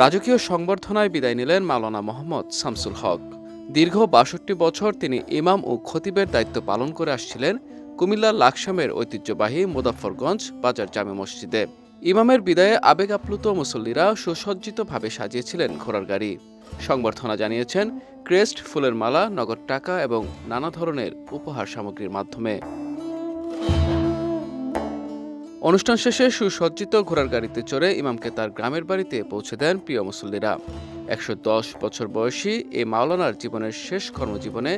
রাজকীয় সংবর্ধনায় বিদায় নিলেন মাওলানা মোহাম্মদ শামসুল হক। দীর্ঘ বাষট্টি বছর তিনি ইমাম ও খতিবের দায়িত্ব পালন করে আসছিলেন কুমিল্লার লাকসামের ঐতিহ্যবাহী মুদাফরগঞ্জ বাজার জামে মসজিদে। ইমামের বিদায়ে আবেগ আপ্লুত মুসল্লিরা সুসজ্জিতভাবে সাজিয়েছিলেন ঘোড়ার গাড়ি। সংবর্ধনা জানিয়েছেন ক্রেস্ট ফুলের মালা, নগদ টাকা এবং নানা ধরনের উপহার সামগ্রীর মাধ্যমে। অনুষ্ঠান শেষে সুসজ্জিত ঘোড়ার গাড়িতে চড়ে ইমামকে তার গ্রামের বাড়িতে পৌঁছে দেন প্রিয় মুসল্লিরা। একশো দশ বছর বয়সী এই মাওলানার জীবনের শেষ কর্মজীবনে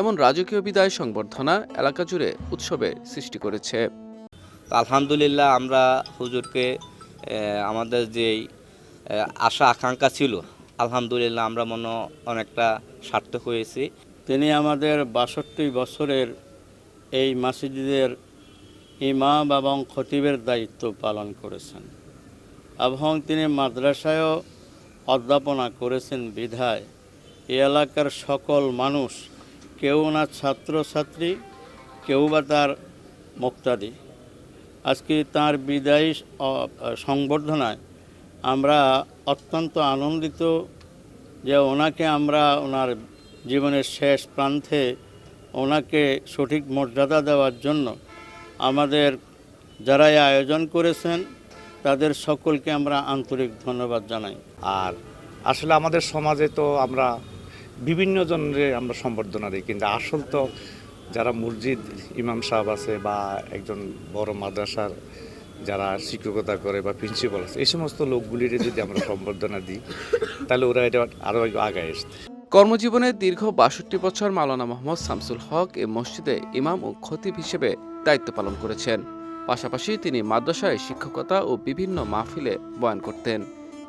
এমন রাজকীয় বিদায় সংবর্ধনা এলাকা জুড়ে উৎসবে সৃষ্টি করেছে। আলহামদুলিল্লাহ আমরা হুজুরকে আমাদের যেই আশা আকাঙ্ক্ষা ছিল আলহামদুলিল্লাহ আমরা মনে অনেকটা সার্থক হয়েছি। তিনি আমাদের বাষট্টি বছরের এই মসজিদের ইমাম এবং খতিবের দায়িত্ব পালন করেছেন। এবং তিনি মাদ্রাসায়ও অধ্যাপনা করেছেন বিধায়। এ এলাকার সকল মানুষ, কেউ না ছাত্রছাত্রী, কেউ বা তার মুক্তাদি। আজকে তার বিদায়ী সংবর্ধনায় আমরা অত্যন্ত আনন্দিত যে ওনাকে আমরা ওনার জীবনের শেষ প্রান্তে ওনাকে সঠিক মর্যাদা দেওয়ার জন্য আমাদের যারা এই আয়োজন করেছেন তাদের সকলকে আমরা আন্তরিক ধন্যবাদ জানাই। আর আসলে আমাদের সমাজে তো আমরা বিভিন্ন জনের আমরা সম্বর্ধনা দিই কিন্তু আসল তো যারা মসজিদ ইমাম সাহেব আছে বা একজন বড় মাদ্রাসার যারা শিক্ষকতা করে বা প্রিন্সিপাল আছে এই সমস্ত লোকগুলির যদি আমরা সম্বর্ধনা দিই তাহলে ওরা এটা আরও একটু আগায় আসতে। কর্মজীবনে দীর্ঘ বাষট্টি বছর মাওলানা মোহাম্মদ শামসুল হক এ মসজিদে ইমাম ও খতিব হিসেবে দায়িত্ব পালন করেছেন। পাশাপাশি তিনি মাদ্রাসায় শিক্ষকতা ও বিভিন্ন মাহফিলে বয়ান করতেন।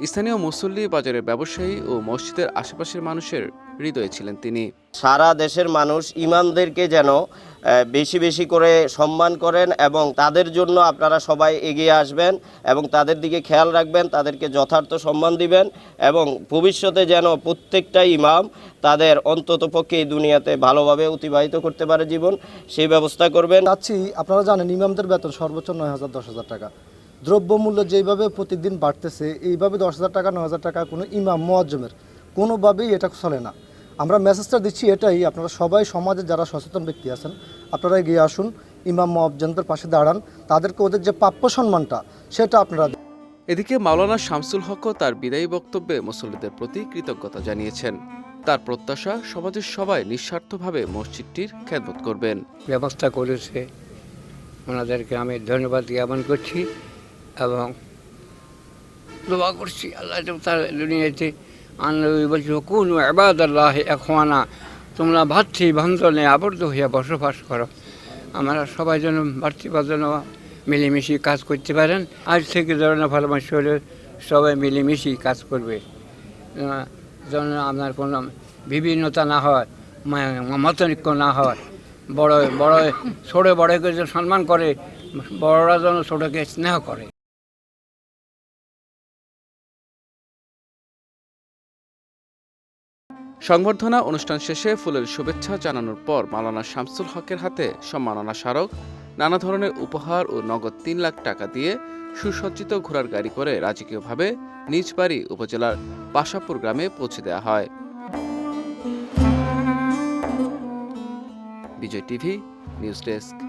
স্থানীয় মুসল্লি বাজারের ব্যবসায়ী ও মসজিদের আশেপাশের মানুষের হৃদয়ে ছিলেন তিনি। সারা দেশের মানুষ ইমামদেরকে যেন বেশি বেশি করে সম্মান করেন এবং তাদের জন্য আপনারা সবাই এগিয়ে আসবেন এবং তাদের দিকে খেয়াল রাখবেন তাদেরকে যথার্থ সম্মান দিবেন এবং ভবিষ্যতে যেন প্রত্যেকটা ইমাম তাদের অন্তত পক্ষে এই দুনিয়াতে ভালোভাবে অতিবাহিত করতে পারে জীবন সেই ব্যবস্থা করবেন। চাচ্ছি আপনারা জানেন ইমামদের বেতন সর্বোচ্চ নয় হাজার দশ হাজার টাকা। দ্রব্যমূল্য যেইভাবে প্রতিদিন বাড়তেছে এইভাবে দশ হাজার টাকা নয় হাজার টাকা কোনো ইমাম মোয়াজ্জমের কোনোভাবেই এটা চলে না। আমরা মেসেজটা দিচ্ছি এটাই আপনারা সবাই সমাজে যারা সচেতন ব্যক্তি আছেন আপনারা এগিয়ে আসুন ইমাম মোয়াজ্জমদের পাশে দাঁড়ান তাদেরকে ওদের যে প্রাপ্য সম্মানটা সেটা আপনারা এদিকে মাওলানা শামসুল হকও তার বিদায়ী বক্তব্যে মুসল্লিদের প্রতি কৃতজ্ঞতা জানিয়েছেন। তার প্রত্যাশা সমাজের সবাই নিঃস্বার্থভাবে মসজিদটির খেদমত করবেন। ব্যবস্থা করেছে। ওনাদেরকে আমি ধন্যবাদ জ্ঞাপন করছি। এবং দোয়া করছি আল্লাহ তার দুনিয়াতে আনন্দ বলছি কোন আবাদ আল্লাহ এখওয়ানা তোমরা ভাতৃ বন্ধনে আবদ্ধ হইয়া বসবাস করো। আমরা সবাই যেন ভাতৃবা যেন মিলেমিশে কাজ করতে পারেন। আজ থেকে ধরনের ভালোবাসা হলে সবাই মিলেমিশেই কাজ করবে। যেন আপনার কোনো বিভিন্নতা না হয় মতনৈক্য না হয়। বড় বড়, ছোট বড়কে যে সম্মান করে, বড়রা যেন ছোটকে স্নেহ করে। সংবর্ধনা অনুষ্ঠান শেষে ফুলের শুভেচ্ছা জানানোর পর মাওলানা শামসুল হকের হাতে সম্মাননা স্মারক, নানা ধরনের উপহার ও নগদ তিন লাখ টাকা দিয়ে সুসজ্জিত ঘোড়ার গাড়ি করে রাজকীয়ভাবে নিজ বাড়ি উপজেলার পাশাপুর গ্রামে পৌঁছে দেওয়া হয়। Vijay TV, news desk.